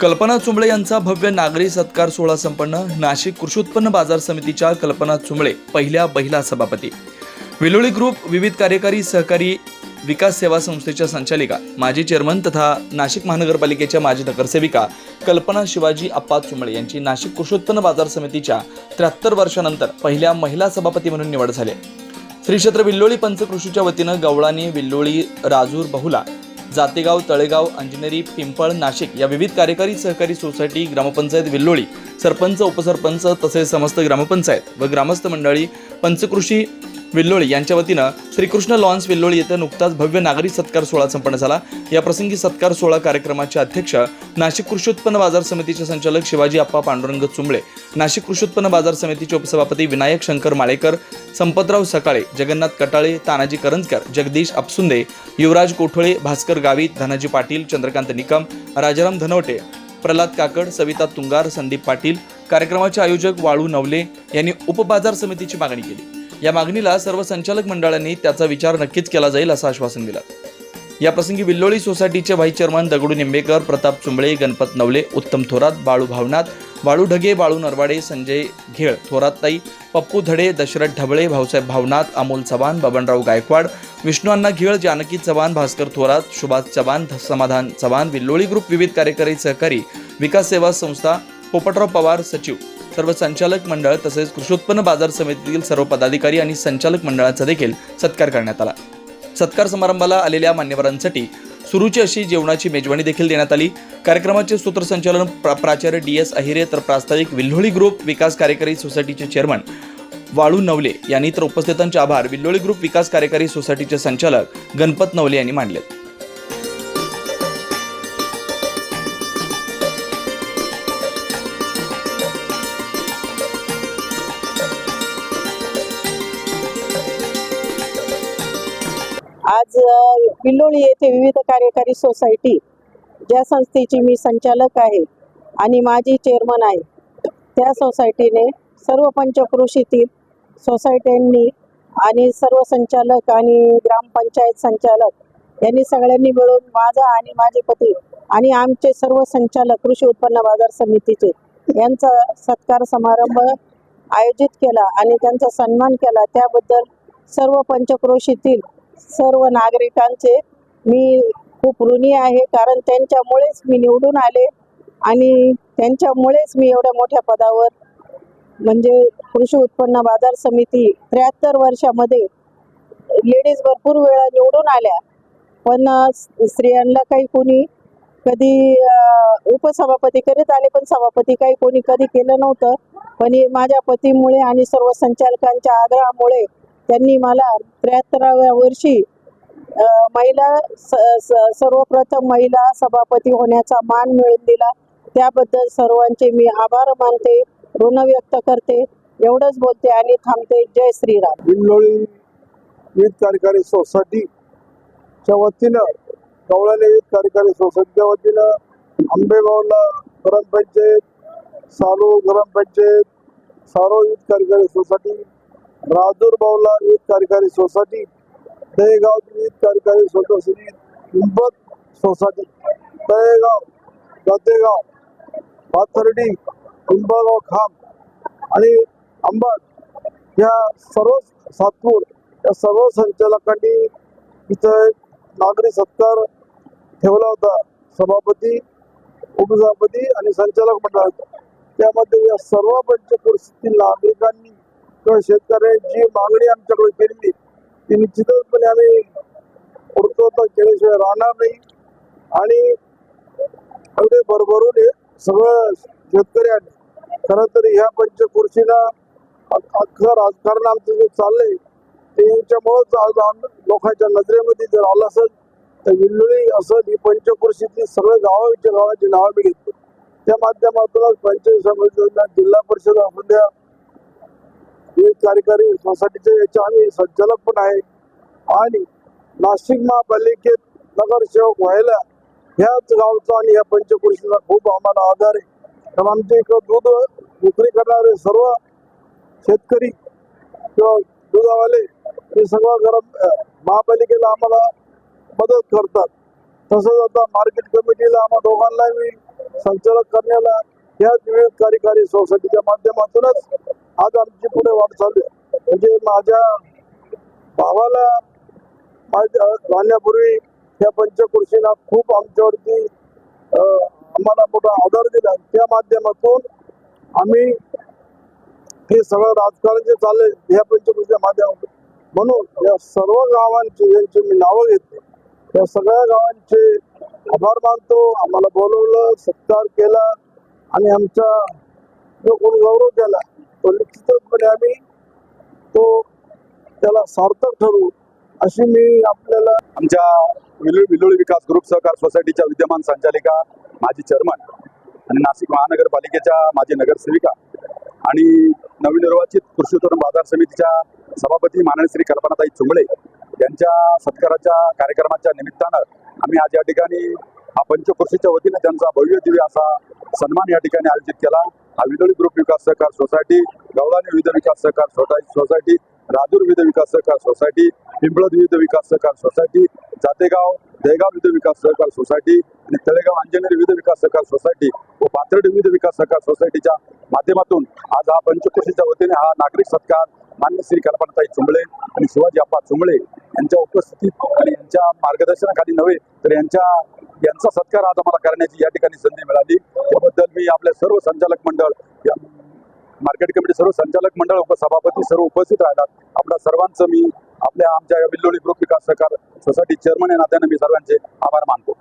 कल्पना चुंबळे यांचा भव्य नागरी सत्कार सोहळा संपन्न. नाशिक कृषी उत्पन्न बाजार समितीच्या कल्पना चुंबळे पहिल्या महिला सभापती. विलोळी ग्रुप विविध कार्यकारी सहकारी विकास सेवा संस्थेच्या संचालिका माजी चेअरमन तथा नाशिक महानगरपालिकेच्या माजी नगरसेविका कल्पना शिवाजी अप्पा चुंबळे यांची नाशिक कृषी उत्पन्न बाजार समितीच्या त्र्याहत्तर वर्षानंतर पहिल्या महिला सभापती म्हणून निवड झाली. श्री क्षेत्र विल्लोळी पंचकृषीच्या वतीनं गवळानी विल्लोळी राजूर बहुला जातेगाव तळेगाव अंजनेरी पिंपळ नाशिक या विविध कार्यकारी सहकारी सोसायटी ग्रामपंचायत विल्लोळी सरपंच उपसरपंच तसेच समस्त ग्रामपंचायत व ग्रामस्थ मंडळी पंचकृषी विल्लोळी यांच्या वतीनं श्रीकृष्ण लॉन्स विल्लोळी येथे नुकताच भव्य नागरी सत्कार सोहळा संपन्न झाला. या प्रसंगी सत्कार सोहळा कार्यक्रमाचे अध्यक्ष नाशिक कृषी उत्पन्न बाजार समितीचे संचालक शिवाजी आप्पा पांडुरंग चुंबळे नाशिक कृषी उत्पन्न बाजार समितीचे उपसभापती विनायक शंकर माळेकर संपतराव सकाळे जगन्नाथ कटाळे तानाजी करंजकर जगदीश अपसुंदे युवराज कोठोळे भास्कर गावित धनाजी पाटील चंद्रकांत निकम राजाराम धनवटे प्रल्हाद काकड सविता तुंगार संदीप पाटील कार्यक्रमाचे आयोजक वाळू नवले यांनी उपबाजार समितीची मागणी केली. या मागणीला सर्व संचालक मंडळांनी त्याचा विचार नक्कीच केला जाईल असं आश्वासन दिलं. या प्रसंगी विल्लोळी सोसायटीचे व्हाईस चेअरमन दगडू निंबेकर प्रताप चुंबळे गणपत नवले उत्तम थोरात बाळू भावनाथ बाळू ढगे बाळू नरवाडे संजय घेळ थोरातताई पप्पू धडे दशरथ ढबळे भाऊसाहेब भावनाथ अमोल चव्हाण बबनराव गायकवाड विष्णू अण्णा घेळ जानकी चव्हाण भास्कर थोरात सुभाष चव्हाण समाधान चव्हाण विल्लोळी ग्रुप विविध कार्यकारी सहकारी विकास सेवा संस्था पोपटराव पवार सचिव सर्व संचालक मंडळ तसेच कृषी उत्पन्न बाजार समितीतील सर्व पदाधिकारी आणि संचालक मंडळाचा देखील सत्कार करण्यात आला. सत्कार समारंभाला आलेल्या मान्यवरांसाठी सुरुची अशी जेवणाची मेजवानी देखील देण्यात आली. कार्यक्रमाचे सूत्रसंचालन प्रा प्राचार्य डी एस अहिरे तर प्रास्ताविक विल्होळी ग्रुप विकास कार्यकारी सोसायटीचे चेअरमन वाळू नवले यांनी तर उपस्थितांचे आभार. विल्होळी ग्रुप विकास कार्यकारी सोसायटीचे संचालक गणपत नवले यांनी मांडले आज अ, विल्लोळी येथे विविध कार्यकारी सोसायटी ज्या संस्थेची मी संचालक आहे आणि माझी चेअरमन आहे त्या सोसायटीने सर्व पंचकृषीतील सोसायट्यांनी आणि सर्व संचालक आणि ग्रामपंचायत संचालक यांनी सगळ्यांनी मिळून माझा आणि माझे पती आणि आमचे सर्व संचालक कृषी उत्पन्न बाजार समितीचे यांचा सत्कार समारंभ आयोजित केला आणि त्यांचा सन्मान केला. त्याबद्दल सर्व पंचक्रोशीतील सर्व नागरिकांचे. मी खूप ऋणी आहे कारण त्यांच्यामुळेच मी निवडून आले आणि त्यांच्यामुळेच मी एवढ्या मोठ्या पदावर म्हणजे कृषी उत्पन्न बाजार समिती त्र्याहत्तर वर्षामध्ये लेडीज भरपूर वेळा निवडून आल्या. पण स्त्रियांना काही कोणी कधी उपसभापती करीत आले पण सभापती काही कोणी कधी केलं नव्हतं. पण माझ्या पतीमुळे आणि सर्व संचालकांच्या आग्रहामुळे त्यांनी मला त्र्याहत्तराव्या वर्षी महिला स- स- सर्वप्रथम महिला सभापती होण्याचा मान मिळवून दिला. त्याबद्दल सर्वांचे मी आभार मानते ऋण व्यक्त करते एवढंच बोलते आणि थांबते. जय श्रीराम. बिनलोळी विविध कार्यकारी सोसायटीच्या वतीनं कवळाने विविध कार्यकारी सोसायटीच्या वतीनं आंबेगावला ग्रामपंचायत सालो ग्रामपंचायत सारो विविध कार्यकारी सोसायटी राजूर राजूरबावला विविध कार्यकारी सोसायटी दहेगाव विविध कार्यकारी सोसायटी पिंपत सोसायटी तळेगाव दत्तेगाव पाथर्डी पिंपळगाव खांब आणि अंबड या सर्व सातपूर या सर्व संचालकांनी इथं नागरी सत्कार ठेवला होता. सभापती उपसभापती आणि संचालक मंडळाचा त्यामध्ये या सर्व पंचकृषीतील नागरिकांनी किंवा शेतकऱ्यांची जी मागणी आमच्याकडे केलेली ती निश्चितपणे आम्ही पूर्तता केल्याशिवाय राहणार नाही. आणि एवढे भरभरून हे सगळं शेतकरी आले खरं तर ह्या पंचकृषीला अख्खं राजकारण आमचं जे चाललंय ते यांच्यामुळंच आज लोकांच्या नजरेमध्ये जर आलं असेल तर विल्लोळी असं ही पंचकृषीतली सगळ्या गावाच्या गावाची नावं मी घेतो त्या माध्यमातूनच पंचायत समिती जिल्हा परिषद असू द्या हे कार्यकारी सोसायटीचे याचे आम्ही संचालक पण आहे. आणि नाशिक महापालिकेत नगरसेवक व्हायला ह्याच गावचा आणि या पंचकृषीचा खूप आम्हाला आधार आहे. कारण आमच्या इकडं दूध विक्री करणारे सर्व शेतकरी किंवा दुधावाले हे सगळं गरम महापालिकेला आम्हाला मदत करतात. तसंच आता मार्केट कमिटीला आम्हा दोघांनाही संचालक करण्याला या विविध कार्यकारी सोसायटीच्या माध्यमातूनच आज आमची पुढे वाटचाल आहे. म्हणजे माझ्या भावाला माझ्या त्या पंचकृषीला खूप आमच्यावरती आम्हाला मोठा आधार दिला. त्या माध्यमातून आम्ही हे सगळं राजकारण जे चाललंय ह्या पंचकृषीच्या माध्यमातून. म्हणून या सर्व गावांची यांची मी नावं घेतली त्या सगळ्या गावांचे आभार मानतो. आम्हाला बोलवलं सत्कार केला. आणि आमचा जो कोणी गौरव केला तो निश्चितपणे आम्ही तो त्याला सार्थक ठरवू अशी मी आपल्याला आमच्या विलु विलोळी विकास ग्रुप सहकार सोसायटीच्या विद्यमान संचालिका माजी चेअरमन आणि नाशिक महानगरपालिकेच्या माजी नगरसेविका आणि नवनिर्वाचित कृषी उत्पन्न बाजार समितीच्या सभापती माननीय श्री कल्पनाताई चुंबळे यांच्या सत्काराच्या कार्यक्रमाच्या निमित्तानं आम्ही आज या ठिकाणी पंचकृषीच्या वतीने त्यांचा भव्य दिव्य असा सन्मान या ठिकाणी आयोजित केला. हा विदोळी ग्रुप विकास सहकार सोसायटी गवळानी विविध विकास सहकार सोसायटी राजूर विविध विकास सहकार सोसायटी पिंपळद विविध विकास सहकार सोसायटी जातेगाव दहेगाव विविध विकास सहकार सोसायटी आणि तळेगाव अंजनेर विविध विकास सहकार सोसायटी व पाथर्ड विविध विकास सहकार सोसायटीच्या माध्यमातून आज हा पंचकोशीच्या वतीने हा नागरिक सत्कार मान्य श्री कल्पनाताई चुंबळे आणि शिवाजी अप्पा चुंबळे यांच्या उपस्थितीत आणि यांच्या मार्गदर्शनाखाली नव्हे तर यांच्या यांचा सत्कार आज आम्हाला करण्याची या ठिकाणी संधी मिळाली. त्याबद्दल मी आपल्या सर्व संचालक मंडळ या मार्केट कमिटी सर्व संचालक मंडळ उपसभापती सर्व उपस्थित राहतात. आपल्या सर्वांचं मी आपल्या आमच्या या विल्लोळी ग्रुप विकास सहकार सोसायटी चेअरमन या नात्याने मी सर्वांचे आभार मानतो.